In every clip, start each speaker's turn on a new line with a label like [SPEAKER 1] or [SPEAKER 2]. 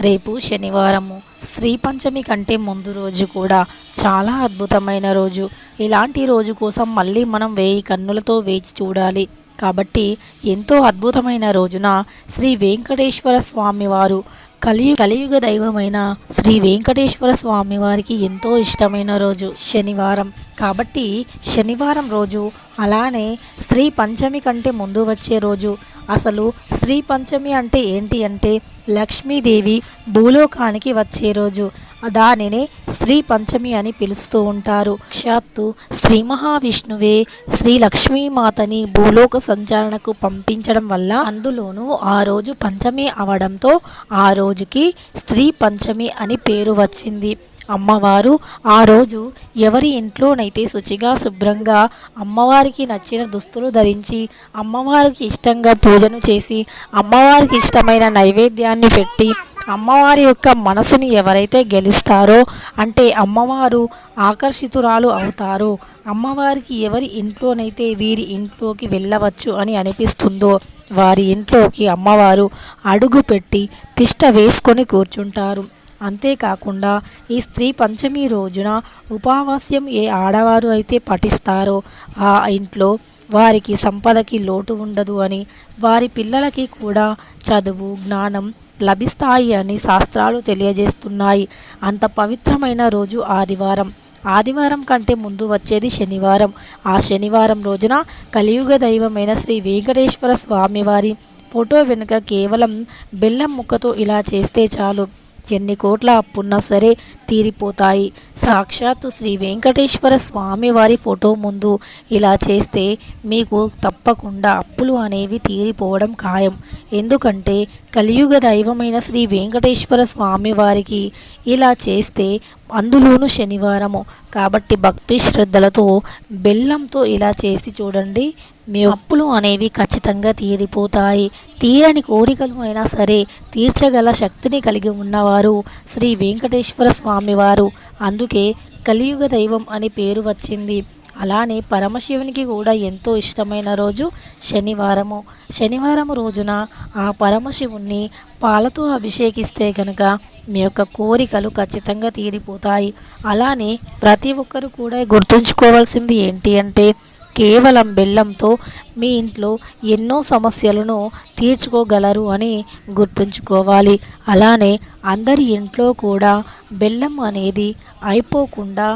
[SPEAKER 1] రేపు శనివారము. శ్రీ పంచమి కంటే ముందు రోజు కూడా చాలా అద్భుతమైన రోజు. ఇలాంటి రోజు కోసం మళ్ళీ మనం వేయి కన్నులతో వేచి చూడాలి. కాబట్టి ఎంతో అద్భుతమైన రోజున శ్రీ వెంకటేశ్వర స్వామివారు కలియు కలియుగ దైవమైన శ్రీ వెంకటేశ్వర స్వామి వారికి ఎంతో ఇష్టమైన రోజు శనివారం. కాబట్టి శనివారం రోజు అలానే శ్రీ పంచమి కంటే ముందు వచ్చే రోజు అసలు శ్రీ పంచమి అంటే ఏంటి అంటే లక్ష్మీదేవి భూలోకానికి వచ్చే రోజు. దానిని శ్రీ పంచమి అని పిలుస్తూ ఉంటారు. సాక్షాత్తు శ్రీ మహావిష్ణువే శ్రీ లక్ష్మీమాతని భూలోక సంచారణకు పంపించడం వల్ల అందులోనూ ఆ రోజు పంచమి అవడంతో ఆ రోజుకి స్త్రీ పంచమి అని పేరు వచ్చింది. అమ్మవారు ఆ రోజు ఎవరి ఇంట్లోనైతే శుచిగా శుభ్రంగా అమ్మవారికి నచ్చిన దుస్తులు ధరించి అమ్మవారికి ఇష్టంగా పూజను చేసి అమ్మవారికి ఇష్టమైన నైవేద్యాన్ని పెట్టి అమ్మవారి యొక్క మనసుని ఎవరైతే గెలుస్తారో అంటే అమ్మవారు ఆకర్షితురాలు అవుతారో. అమ్మవారికి ఎవరి ఇంట్లోనైతే వీరి ఇంట్లోకి వెళ్ళవచ్చు అని అనిపిస్తుందో వారి ఇంట్లోకి అమ్మవారు అడుగు పెట్టి తిష్ట వేసుకొని కూర్చుంటారు. అంతేకాకుండా ఈ స్త్రీ పంచమి రోజున ఉపావాస్యం ఏ ఆడవారు అయితే పఠిస్తారో ఆ ఇంట్లో వారికి సంపదకి లోటు ఉండదు అని వారి పిల్లలకి కూడా చదువు జ్ఞానం లభిస్తాయి అని శాస్త్రాలు తెలియజేస్తున్నాయి. అంత పవిత్రమైన రోజు ఆదివారం. ఆదివారం కంటే ముందు వచ్చేది శనివారం. ఆ శనివారం రోజున కలియుగ దైవమైన శ్రీ వెంకటేశ్వర స్వామివారి ఫోటో వెనుక కేవలం బెల్లం ముక్కతో ఇలా చేస్తే చాలు. ఎన్ని కోట్ల అప్పున్నా సరే తీరిపోతాయి. సాక్షాత్తు శ్రీ వెంకటేశ్వర స్వామి వారి ఫోటో ముందు ఇలా చేస్తే మీకు తప్పకుండా అప్పులు అనేవి తీరిపోవడం ఖాయం. ఎందుకంటే కలియుగ దైవమైన శ్రీ వెంకటేశ్వర స్వామి వారికి ఇలా చేస్తే అందులోను శనివారము. కాబట్టి భక్తి శ్రద్ధలతో బెల్లంతో ఇలా చేసి చూడండి. మీ అప్పులు అనేవి ఖచ్చితంగా తీరిపోతాయి. తీరని కోరికలు అయినా సరే తీర్చగల శక్తిని కలిగి ఉన్నవారు శ్రీ వెంకటేశ్వర స్వామివారు అందుకే కలియుగ దైవం అని పేరు వచ్చింది. అలానే పరమశివునికి కూడా ఎంతో ఇష్టమైన రోజు శనివారము. శనివారం రోజున ఆ పరమశివుణ్ణి పాలతో అభిషేకిస్తే కనుక మీ యొక్క కోరికలు ఖచ్చితంగా తీరిపోతాయి. అలానే ప్రతి ఒక్కరు కూడా గుర్తుంచుకోవాల్సింది ఏంటి అంటే కేవలం బెల్లంతో మీ ఇంట్లో ఎన్నో సమస్యలను తీర్చుకోగలరు అని గుర్తుంచుకోవాలి. అలానే అందరి ఇంట్లో కూడా బెల్లం అనేది అయిపోకుండా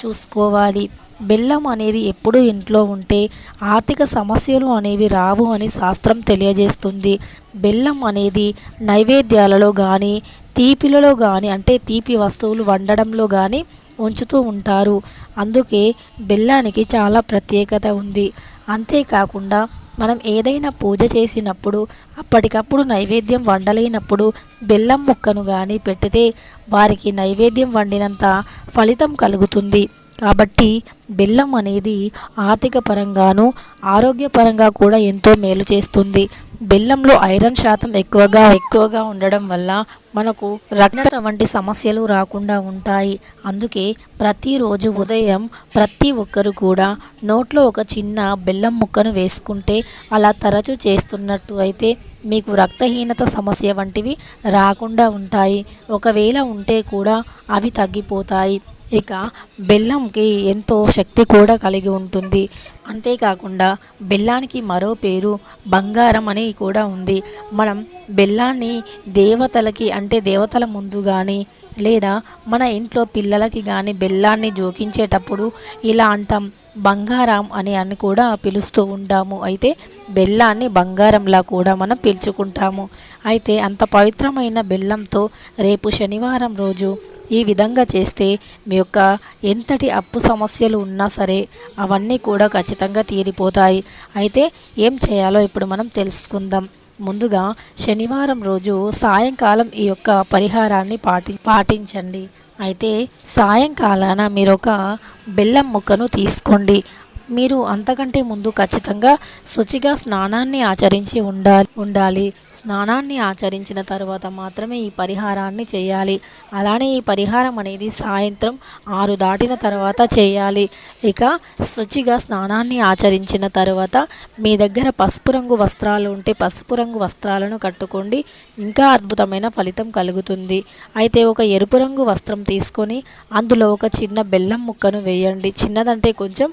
[SPEAKER 1] చూసుకోవాలి. బెల్లం అనేది ఎప్పుడు ఇంట్లో ఉంటే ఆర్థిక సమస్యలు అనేవి రావు అని శాస్త్రం తెలియజేస్తుంది. బెల్లం అనేది నైవేద్యాలలో కానీ తీపిలలో కానీ అంటే తీపి వస్తువులు వండడంలో కానీ ఉంచుతూ ఉంటారు. అందుకే బెల్లానికి చాలా ప్రత్యేకత ఉంది. అంతేకాకుండా మనం ఏదైనా పూజ చేసినప్పుడు అప్పటికప్పుడు నైవేద్యం వండలేనప్పుడు బెల్లం ముక్కను కానీ పెడితే వారికి నైవేద్యం వండినంత ఫలితం కలుగుతుంది. కాబట్టి బెల్లం అనేది ఆర్థిక పరంగాను ఆరోగ్యపరంగా కూడా ఎంతో మేలు చేస్తుంది. బెల్లంలో ఐరన్ శాతం ఎక్కువగా ఎక్కువగా ఉండడం వల్ల మనకు రక్త వంటి సమస్యలు రాకుండా ఉంటాయి. అందుకే ప్రతిరోజు ఉదయం ప్రతి ఒక్కరు కూడా నోట్లో ఒక చిన్న బెల్లం ముక్కను వేసుకుంటే అలా తరచూ చేస్తున్నట్టు అయితే మీకు రక్తహీనత సమస్య వంటివి రాకుండా ఉంటాయి. ఒకవేళ ఉంటే కూడా అవి తగ్గిపోతాయి. ఇక బెల్లంకి ఎంతో శక్తి కూడా కలిగి ఉంటుంది. అంతేకాకుండా బెల్లానికి మరో పేరు బంగారం అని కూడా ఉంది. మనం బెల్లాన్ని దేవతలకి అంటే దేవతల ముందు కానీ లేదా మన ఇంట్లో పిల్లలకి కానీ బెల్లాన్ని జోకించేటప్పుడు ఇలా అంటాం బంగారం అని అని కూడా పిలుస్తూ ఉంటాము. అయితే బెల్లాన్ని బంగారంలా కూడా మనం పిలుచుకుంటాము. అయితే అంత పవిత్రమైన బెల్లంతో రేపు శనివారం రోజు ఈ విధంగా చేస్తే మీ యొక్క ఎంతటి అప్పు సమస్యలు ఉన్నా సరే అవన్నీ కూడా ఖచ్చితంగా తీరిపోతాయి. అయితే ఏం చేయాలో ఇప్పుడు మనం తెలుసుకుందాం. ముందుగా శనివారం రోజు సాయంకాలం ఈ యొక్క పరిహారాన్ని పాటి పాటించండి. అయితే సాయంకాలాన మీరు ఒక బెల్లం ముక్కను తీసుకోండి. మీరు అంతకంటే ముందు ఖచ్చితంగా శుచిగా స్నానాన్ని ఆచరించి ఉండాలి ఉండాలి. స్నానాన్ని ఆచరించిన తర్వాత మాత్రమే ఈ పరిహారాన్ని చేయాలి. అలానే ఈ పరిహారం అనేది సాయంత్రం ఆరు దాటిన తర్వాత చేయాలి. ఇక శుచిగా స్నానాన్ని ఆచరించిన తర్వాత మీ దగ్గర పసుపు రంగు వస్త్రాలు ఉంటే పసుపు రంగు వస్త్రాలను కట్టుకోండి. ఇంకా అద్భుతమైన ఫలితం కలుగుతుంది. అయితే ఒక ఎరుపు రంగు వస్త్రం తీసుకొని అందులో ఒక చిన్న బెల్లం ముక్కను వేయండి. చిన్నదంటే కొంచెం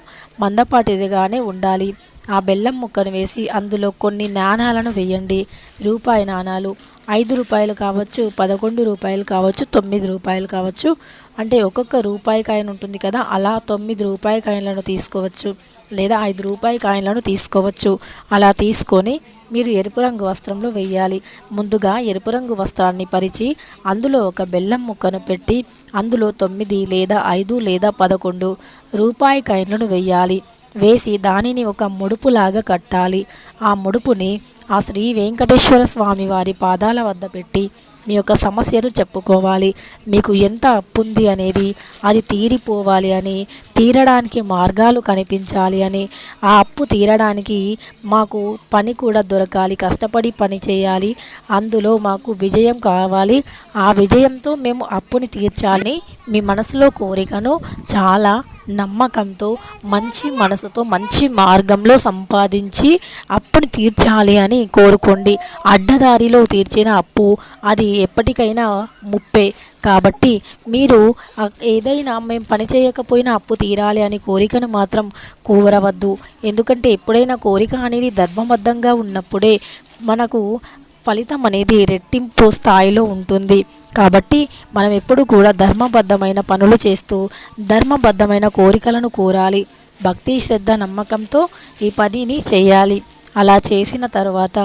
[SPEAKER 1] మందపాటిదిగానే ఉండాలి. ఆ బెల్లం ముక్కను వేసి అందులో కొన్ని నాణాలను వేయండి. రూపాయి నాణాలు ఐదు రూపాయలు కావచ్చు పదకొండు రూపాయలు కావచ్చు తొమ్మిది రూపాయలు కావచ్చు. అంటే ఒక్కొక్క రూపాయి కాయిన్ ఉంటుంది కదా అలా తొమ్మిది రూపాయి కాయిన్లను తీసుకోవచ్చు. లేదా ఐదు రూపాయి కాయిన్లను తీసుకోవచ్చు. అలా తీసుకొని మీరు ఎరుపు రంగు వస్త్రంలో వేయాలి ముందుగా ఎరుపు రంగు వస్త్రాన్ని పరిచి అందులో ఒక బెల్లం ముక్కను పెట్టి అందులో తొమ్మిది లేదా ఐదు లేదా పదకొండు రూపాయి కాయిన్లను వేయాలి వేసి దానిని ఒక ముడుపులాగా కట్టాలి. ఆ ముడుపుని ఆ శ్రీ వెంకటేశ్వర స్వామి వారి పాదాల వద్ద పెట్టి మీ యొక్క సమస్యను చెప్పుకోవాలి. మీకు ఎంత అప్పు ఉంది అనేది అది తీరిపోవాలి అని తీరడానికి మార్గాలు కనిపించాలి అని. ఆ అప్పు తీరడానికి మాకు పని కూడా దొరకాలి కష్టపడి పని చేయాలి. అందులో మాకు విజయం కావాలి. ఆ విజయంతో మేము అప్పుని తీర్చాలని మీ మనసులో కోరికను చాలా నమ్మకంతో మంచి మనసుతో మంచి మార్గంలో సంపాదించి అప్పుని తీర్చాలి అని కోరుకోండి. అడ్డదారిలో తీర్చిన అప్పు అది ఎప్పటికైనా ముప్పే. కాబట్టి మీరు ఏదైనా మేము పని చేయకపోయినా అప్పు తీరాలి అని కోరికను మాత్రం కోరవద్దు. ఎందుకంటే ఎప్పుడైనా కోరిక అనేది ధర్మబద్ధంగా ఉన్నప్పుడే మనకు ఫలితం అనేది రెట్టింపు స్థాయిలో ఉంటుంది. కాబట్టి మనం ఎప్పుడు కూడా ధర్మబద్ధమైన పనులు చేస్తూ ధర్మబద్ధమైన కోరికలను కోరాలి. భక్తి శ్రద్ధ నమ్మకంతో ఈ పనిని చేయాలి. అలా చేసిన తర్వాత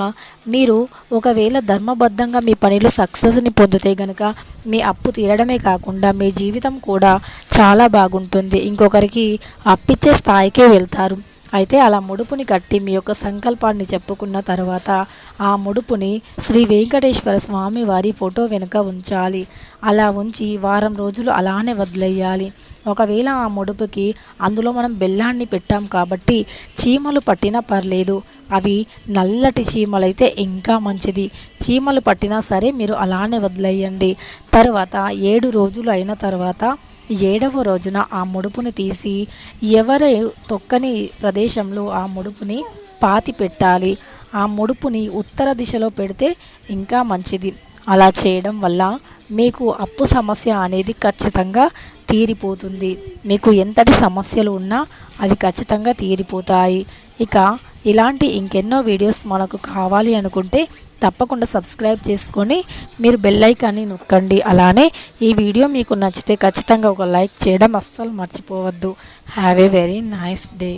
[SPEAKER 1] మీరు ఒకవేళ ధర్మబద్ధంగా మీ పనిలో సక్సెస్ని పొందితే గనక మీ అప్పు తీరడమే కాకుండా మీ జీవితం కూడా చాలా బాగుంటుంది. ఇంకొకరికి అప్పిచ్చే స్థాయికే వెళ్తారు. అయితే అలా ముడుపుని కట్టి మీ యొక్క సంకల్పాన్ని చెప్పుకున్న తర్వాత ఆ ముడుపుని శ్రీ వెంకటేశ్వర స్వామి వారి ఫోటో వెనుక ఉంచాలి. అలా ఉంచి వారం రోజులు అలానే వదిలేయాలి. ఒకవేళ ఆ ముడుపుకి అందులో మనం బెల్లాన్ని పెట్టాం కాబట్టి చీమలు పట్టినా పర్లేదు. అవి నల్లటి చీమలైతే ఇంకా మంచిది. చీమలు పట్టినా సరే మీరు అలానే వదిలేయండి. తర్వాత ఏడు రోజులు అయిన తర్వాత ఏడవ రోజున ఆ ముడుపుని తీసి ఎవరు తొక్కని ప్రదేశంలో ఆ ముడుపుని పాతి పెట్టాలి. ఆ ముడుపుని ఉత్తర దిశలో పెడితే ఇంకా మంచిది. అలా చేయడం వల్ల మీకు అప్పు సమస్య అనేది ఖచ్చితంగా తీరిపోతుంది. మీకు ఎంతటి సమస్యలు ఉన్నా అవి ఖచ్చితంగా తీరిపోతాయి. ఇక ఇలాంటి ఇంకెన్నో వీడియోస్ మనకు కావాలి అనుకుంటే తప్పకుండా సబ్స్క్రైబ్ చేసుకొని మీరు బెల్ ఐకాన్ని నొక్కండి. అలానే ఈ వీడియో మీకు నచ్చితే ఖచ్చితంగా ఒక లైక్ చేయడం అస్సలు మర్చిపోవద్దు. Have a very nice day